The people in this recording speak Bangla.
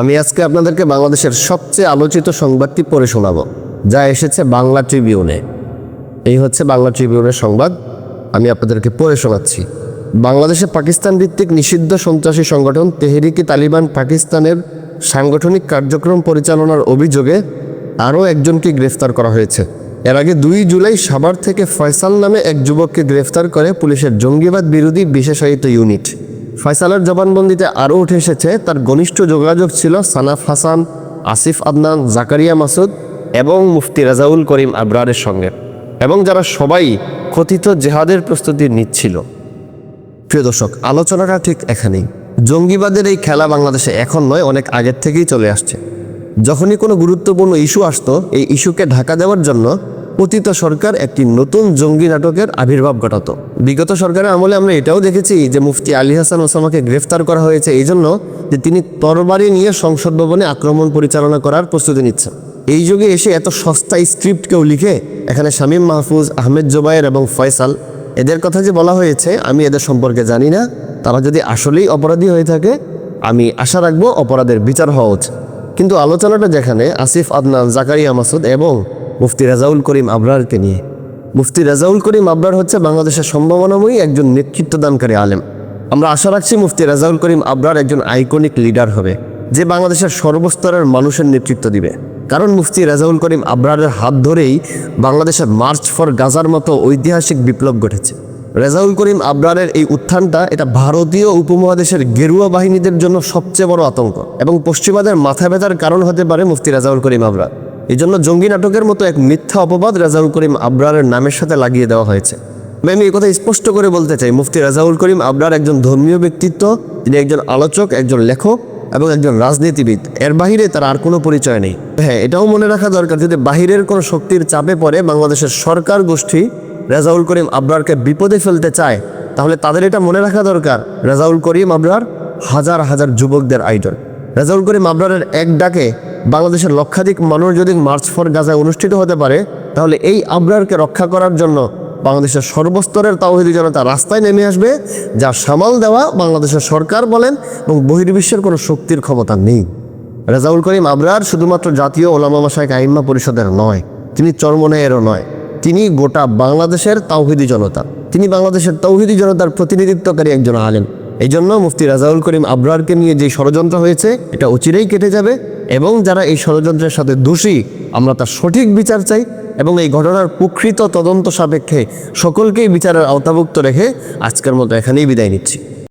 আমি আজকে আপনাদেরকে বাংলাদেশের সবচেয়ে আলোচিত সংবাদটি পড়ে শোনাবো, যা এসেছে বাংলা ট্রিবিউনে। এই হচ্ছে বাংলা ট্রিবিউনের সংবাদ, আমি আপনাদেরকে পড়ে শোনাচ্ছি। বাংলাদেশে পাকিস্তান ভিত্তিক নিষিদ্ধ সন্ত্রাসী সংগঠন তেহরিকি তালিবান পাকিস্তানের সাংগঠনিক কার্যক্রম পরিচালনার অভিযোগে আরও একজনকে গ্রেফতার করা হয়েছে। এর আগে দুই জুলাই সাভার থেকে ফয়সাল নামে এক যুবককে গ্রেফতার করে পুলিশের জঙ্গিবাদ বিরোধী বিশেষায়িত ইউনিট। ফয়সালের জবানবন্দিতে আরও উঠে এসেছে, তার ঘনিষ্ঠ যোগাযোগ ছিল সানাফ হাসান, আসিফ আদনান, জাকারিয়া মাসুদ এবং মুফতি রাজাউল করিম আবরারের সঙ্গে এবং যারা সবাই কথিত জেহাদের প্রস্তুতি নিচ্ছিল। প্রিয় দর্শক, আলোচনাটা ঠিক এখানেই। জঙ্গিবাদের এই খেলা বাংলাদেশে এখন নয়, অনেক আগের থেকেই চলে আসছে। যখনই কোনো গুরুত্বপূর্ণ ইস্যু আসতো, এই ইস্যুকে ঢাকা দেওয়ার জন্য পতিত সরকার একটি নতুন জঙ্গি নাটকের আবির্ভাব ঘটাতো। বিগত সরকারের আমলে আমরা এটাও দেখেছি যে মুফতি আলী হাসান ওসামাকে গ্রেফতার করা হয়েছে এই জন্য যে তিনি তরবারি নিয়ে সংসদ ভবনে আক্রমণ পরিচালনা করার প্রস্তুতি নিচ্ছেন। এই যুগে এসে এত সস্তা স্ক্রিপ্ট কেউ লিখে এখানে শামীম মাহফুজ, আহমেদ জোবায়ের এবং ফয়সাল, এদের কথা যে বলা হয়েছে আমি এদের সম্পর্কে জানি না। তারা যদি আসলেই অপরাধী হয়ে থাকে, আমি আশা রাখব অপরাধের বিচার হওয়া উচিত। কিন্তু আলোচনাটা যেখানে, আসিফ আদনান, জাকারিয়া মাসুদ এবং মুফতি রাজাউল করিম আবরারকে নিয়ে। মুফতি রাজাউল করিম আবরার হচ্ছে বাংলাদেশের সম্ভাবনাময়ী একজন নেতৃত্বদানকারী আলেম। আমরা আশা রাখছি মুফতি রাজাউল করিম আবরার একজন আইকনিক লিডার হবে, যে বাংলাদেশের সর্বস্তরের মানুষের নেতৃত্ব দিবে। কারণ মুফতি রাজাউল করিম আবরারের হাত ধরেই বাংলাদেশের মার্চ ফর গাজার মতো ঐতিহাসিক বিপ্লব ঘটেছে। রেজাউল করিম আবরারের এই উত্থানটা এটা ভারতীয় উপমহাদেশের গেরুয়া বাহিনীদের জন্য সবচেয়ে বড় আতঙ্ক এবং পশ্চিমাদের মাথা ব্যথার কারণ হতে পারে মুফতি রাজাউল করিম আবরার। এই জন্য জঙ্গি নাটকের মতো এক মিথ্যা অপবাদ রাজাউল করিম আবরারের নামের সাথে লাগিয়ে দেওয়া হয়েছে। আমি এই কথা স্পষ্ট করে বলতে চাই, মুফতি রাজাউল করিম আবরার একজন ধর্মীয় ব্যক্তিত্ব, তিনি একজন আলোচক, একজন লেখক এবং একজন রাজনীতিবিদ। এর বাহিরে তার আর কোনো পরিচয় নেই। হ্যাঁ এটাও মনে রাখা দরকার যদি বাহিরের কোনো শক্তির চাপে পড়ে বাংলাদেশের সরকার গোষ্ঠী রেজাউল করিম আবরারকে বিপদে ফেলতে চায়, তাহলে তাদের এটা মনে রাখা দরকার। রেজাউল করিম আবরার হাজার হাজার যুবকদের আইডল। রেজাউল করিম আবরারের এক ডাকে বাংলাদেশের লক্ষাধিক মানুষ যদি মার্চ ফর গাজায় অনুষ্ঠিত হতে পারে, তাহলে এই আবরারকে রক্ষা করার জন্য বাংলাদেশের সর্বস্তরের তাওহিদি জনতা রাস্তায় নেমে আসবে যা সামাল দেওয়া বাংলাদেশের সরকার বলেন এবং বহির্বিশ্বের কোনো শক্তির ক্ষমতা নেই। রেজাউল করিম আবরার শুধুমাত্র জাতীয় ওলামা মাসায় আইম্মা পরিষদের নয়, তিনি চরমনায়েরও নয়, তিনি গোটা বাংলাদেশের তাওহিদি জনতা, তিনি বাংলাদেশের তৌহিদি জনতার প্রতিনিধিত্বকারী একজন আলেন এই জন্য মুফতি রাজাউল করিম আবরারকে নিয়ে যে ষড়যন্ত্র হয়েছে, এটা অচিরেই কেটে যাবে। এবং যারা এই ষড়যন্ত্রের সাথে দোষী, আমরা তার সঠিক বিচার চাই এবং এই ঘটনার প্রকৃত তদন্ত সাপেক্ষে সকলকেই বিচারের আওতাভুক্ত রেখে আজকের মতো এখানেই বিদায় নিচ্ছি।